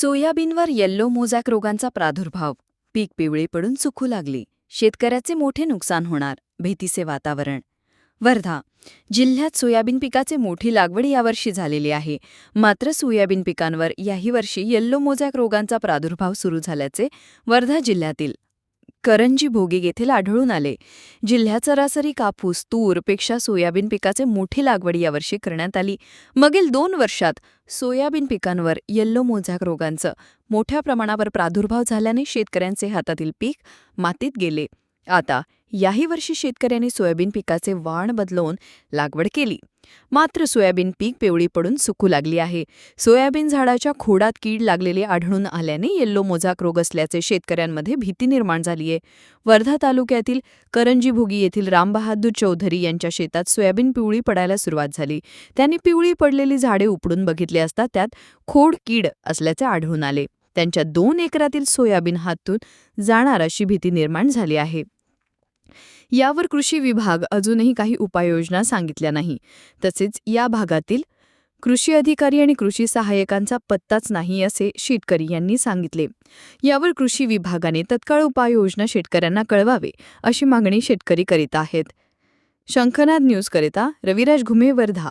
सोयाबीनवर yellow mosaic रोगांचा प्रादुर्भाव. पीक पिवळी पडून सुकू लागली. शेतकऱ्याचे मोठे नुकसान होणार. भीतीचे वातावरण. वर्धा. जिल्ह्यात सोयाबीन पिकाचे मोठी लागवड यावर्षी झालेली आहे. मात्र सोयाबीन पिकांवर याही वर्षी येल्लो मोझॅक रोगांचा प्रादुर्भाव सुरू झाल्याचे वर्धा जिल्ह्यातील करंजी भोगी येथील आढळून आले. जिल्ह्यात सरासरी कापूस तूरपेक्षा सोयाबीन पिकाचे मोठी लागवड यावर्षी करण्यात आली. मागील दोन वर्षात सोयाबीन पिकांवर येल्लो मोझॅक रोगांचं मोठ्या प्रमाणावर प्रादुर्भाव झाल्याने शेतकऱ्यांचे हातातील पीक मातीत गेले. आता याही वर्षी शेतकऱ्यांनी सोयाबीन पिकाचे वाण बदलवून लागवड केली. मात्र सोयाबीन पीक पिवळी पडून सुकू लागली आहे. सोयाबीन झाडाच्या खोडात कीड लागलेली आढळून आल्याने येल्लो मोझाक रोग असल्याचे शेतकऱ्यांमध्ये भीती निर्माण झाली आहे वर्धा तालुक्यातील करंजीभोगी येथील रामबहादूर चौधरी यांच्या शेतात सोयाबीन पिवळी पडायला सुरुवात झाली. त्यांनी पिवळी पडलेली झाडे उपडून बघितली असता त्यात खोड कीड असल्याचे आढळून आले. त्यांच्या दोन एकरातील सोयाबीन हातून जाणार अशी भीती निर्माण झाली आहे. यावर कृषी विभाग अजूनही काही उपाययोजना सांगितल्या नाही. तसेच या भागातील कृषी अधिकारी आणि कृषी सहाय्यकांचा पत्ताच नाही असे शेतकरी यांनी सांगितले. यावर कृषी विभागाने तत्काळ उपाययोजना शेतकऱ्यांना कळवावे अशी मागणी शेतकरी करीत आहेत. शंखनाद न्यूजकरिता रविराज घुमे वर्धा